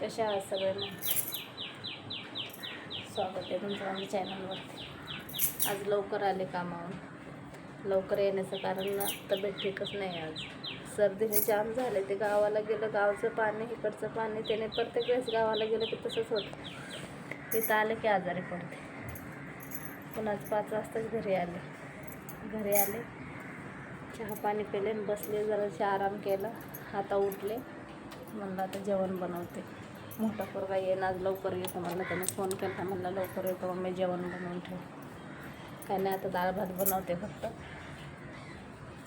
कशा आहात सगळ्यांना स्वागत आहे तुमचं माझ्या चॅनलवरती आज लवकर आले कामावरून. लवकर येण्याचं कारण तब्येत ठीकच नाही आज. सर्दीने जाम झाले ते गावाला गेलं गावचं पाणी इकडचं पाणी त्याने प्रत्येक वेळेस गावाला गेलं की तसंच होतं. तिथं आलं की आजारी पडते. पण आज पाच वाजताच घरी आले. घरी आले चहा पाणी पिले आणि बसले जराशे आराम केला. आता उठले. म्हणलं आता जेवण बनवते. मोठा पोरगा येईन आज लवकर येतो म्हणलं त्याने फोन केला म्हणलं लवकर येतो मग मी जेवण बनवून ठेव. काय नाही आता डाळ भात बनवते फक्त.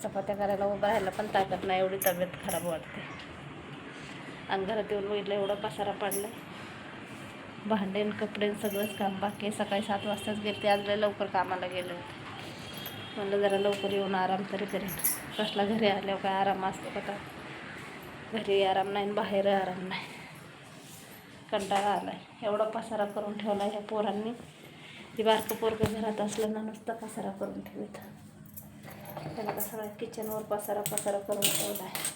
चपात्या करायला उभं राहायला पण ताकद नाही एवढी तब्येत खराब वाटते. आणि घरात येऊन बघितलं एवढा पसारा पडला भांडेन कपडे सगळंच काम बाकी आहे. सकाळी सात वाजताच गेले ते आज लय लवकर कामाला गेले होते. म्हणलं जरा लवकर येऊन आराम तरी करेन. कसला घरी आल्यावर काय आराम असतो का? घरी आराम नाही आणि बाहेर आराम नाही. कंटाळा आला आहे एवढा पसारा करून ठेवला ह्या पोरांनी. ती बारकं पोरगं घरात असलं ना नुसता पसारा करून ठेवत त्याला का सगळ्या किचनवर पसारा पसारा करून ठेवला आहे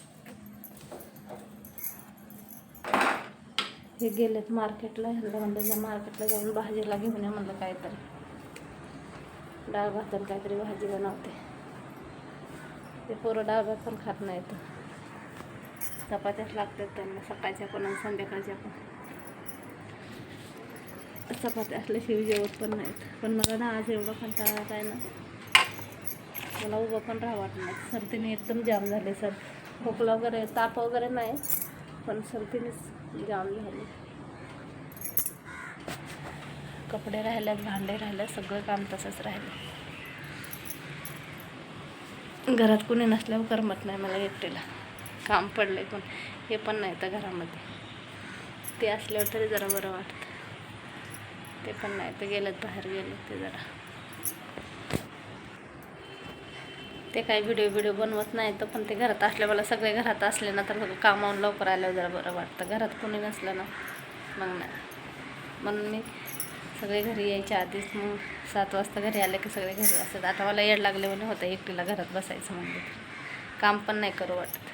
हे गेलेत मार्केटला ह्यांना म्हणलं जा मार्केटला जाऊन भाजीला घेऊन या म्हणलं काहीतरी. डाळ भात आणि काहीतरी भाजी बनवते. ते पोरं डाळ भात पण खात नाहीत. चपात्याच लागतात त्यांना सकाळच्या पण आणि संध्याकाळच्या पण. चपात्या असल्याशिवाय जेवत पण नाहीत. पण मला ना आज एवढं कंटाळा काय ना. मला उभं पण राहा वाटलं नाही. सर्दीने एकदम जाम झाले सर. खोकला वगैरे ताप वगैरे नाही पण सर्दीनेच जाम झाले. कपडे राहिल्यात भांडे राहिल्यात सगळं काम तसंच राहिलं. घरात कुणी नसल्यावर करमत नाही मला एकटेला. काम पडले पण हे पण नाही तर घरामध्ये. ते असल्यावर तरी जरा बरं वाटतं. ते पण नाही. तर गेलेत बाहेर गेले ते जरा. ते काही व्हिडिओ व्हिडिओ बनवत नाही तर पण ते घरात असल्या मला सगळे घरात असले ना तर कामावून लवकर आल्यावर जरा बरं वाटतं. घरात कोणी नसलं ना मग नाही. म्हणून मी सगळे घरी यायच्या आधीच मग सात वाजता घरी आले की सगळे घरी असतात. आता मला येड लागले म्हणे होतं एकटीला घरात बसायचं म्हणजे काम पण नाही करू वाटत.